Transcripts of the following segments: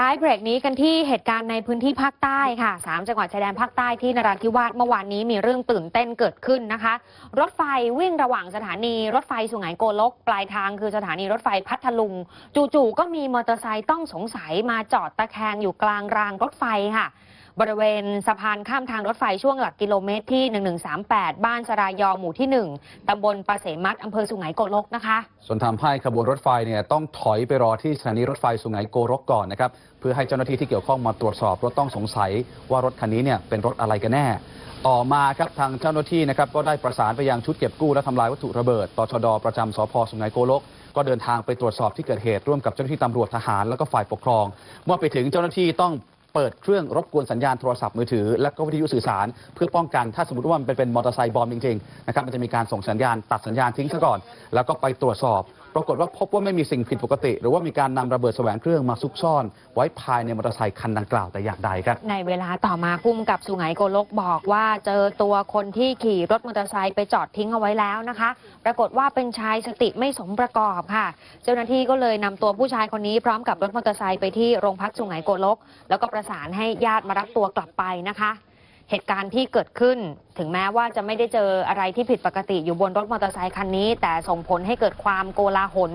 ท้ายเบรกนี้กันที่เหตุการณ์ในพื้นที่ภาคใต้ค่ะสามจังหวัดชายแดนภาคใต้ที่นราธิวาสเมื่อวานนี้มีเรื่องตื่นเต้นเกิดขึ้นนะคะ รถไฟวิ่งระหว่างสถานีรถไฟสุไหงโกลก ปลายทางคือสถานีรถไฟพัทลุง จู่ๆก็มีมอเตอร์ไซค์ต้องสงสัยมาจอดตะแคงอยู่กลางรางรถไฟค่ะ บริเวณสะพานข้ามทางรถไฟช่วงหลักกิโลเมตรที่ 1138 บ้านสรายอหมู่ที่ 1 ตำบลปะเสมัดอำเภอสุไหงโกลกนะคะ ส่วนทำให้ขบวนรถไฟเนี่ยต้องถอยไปรอที่สถานีรถไฟสุไหงโกรกก่อนนะครับ เพื่อให้เจ้าหน้าที่ที่เกี่ยวข้องมาตรวจสอบรถต้องสงสัยว่ารถคันนี้เนี่ยเป็นรถอะไรกันแน่ต่อมาครับทางเจ้าหน้าที่นะครับก็ได้ประสานไปยังชุดเก็บกู้และทำลายวัตถุระเบิดตชดประจำสพสุไหงโกลกก็เดินทางไปตรวจสอบที่เกิดเหตุร่วมกับเจ้าหน้าที่ตำรวจทหารแล้วก็ฝ่ายปกครอง เมื่อไปถึงเจ้าหน้าที่ต้อง เปิดเครื่องรบกวนสัญญาณโทรศัพท์มือถือ และก็วิทยุสื่อสาร เพื่อป้องกันถ้าสมมติว่ามันเป็นมอเตอร์ไซค์บอมจริงๆนะครับมันจะมีการส่งสัญญาณตัดสัญญาณทิ้งซะก่อน แล้วก็ไปตรวจสอบ ปรากฏว่าพบว่าไม่มีสิ่งผิดปกติ หรือว่ามีการนำระเบิดแสวงเครื่องมาซุกซ่อน ไว้ภายในมอเตอร์ไซค์คันดังกล่าวแต่อย่างใดครับ ในเวลาต่อมาพุ่มกับสุไหงโกลกบอกว่าเจอตัวคนที่ขี่รถมอเตอร์ไซค์ไปจอดทิ้งเอาไว้แล้วนะคะ ปรากฏว่าเป็นชายสติไม่สมประกอบค่ะ เจ้าหน้าที่ก็เลยนำตัวผู้ชายคนนี้พร้อมกับรถมอเตอร์ไซค์ไปที่โรงพักสุไหงโกลก แล้วก็ประสานให้ญาติมารับตัวกลับไปนะคะ เหตุการณ์ที่เกิดขึ้น ถึงแม้ว่าจะไม่ได้เจออะไรที่ผิดปกติอยู่บนรถมอเตอร์ไซค์คันนี้ แต่ส่งผลให้เกิดความโกลาหล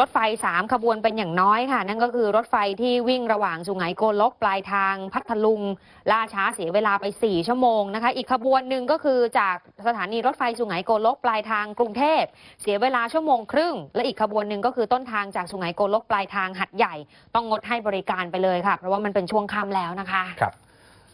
รถไฟสามขบวนเป็นอย่างน้อยค่ะ นั่นก็คือรถไฟที่วิ่งระหว่างสุไหงโกลกปลายทาง พัทลุง ล่าช้าเสียเวลาไป 4 ชั่วโมงนะคะ อีกขบวนหนึ่งก็คือจากสถานีรถไฟสุไหงโกลกปลายทางกรุงเทพ เสียเวลาชั่วโมงครึ่ง และอีกขบวนหนึ่งก็คือต้นทางจากสุไหงโกลกปลายทางหัดใหญ่ ต้องงดให้บริการไปเลยค่ะ เพราะว่ามันเป็นช่วงค่ำแล้วนะคะครับ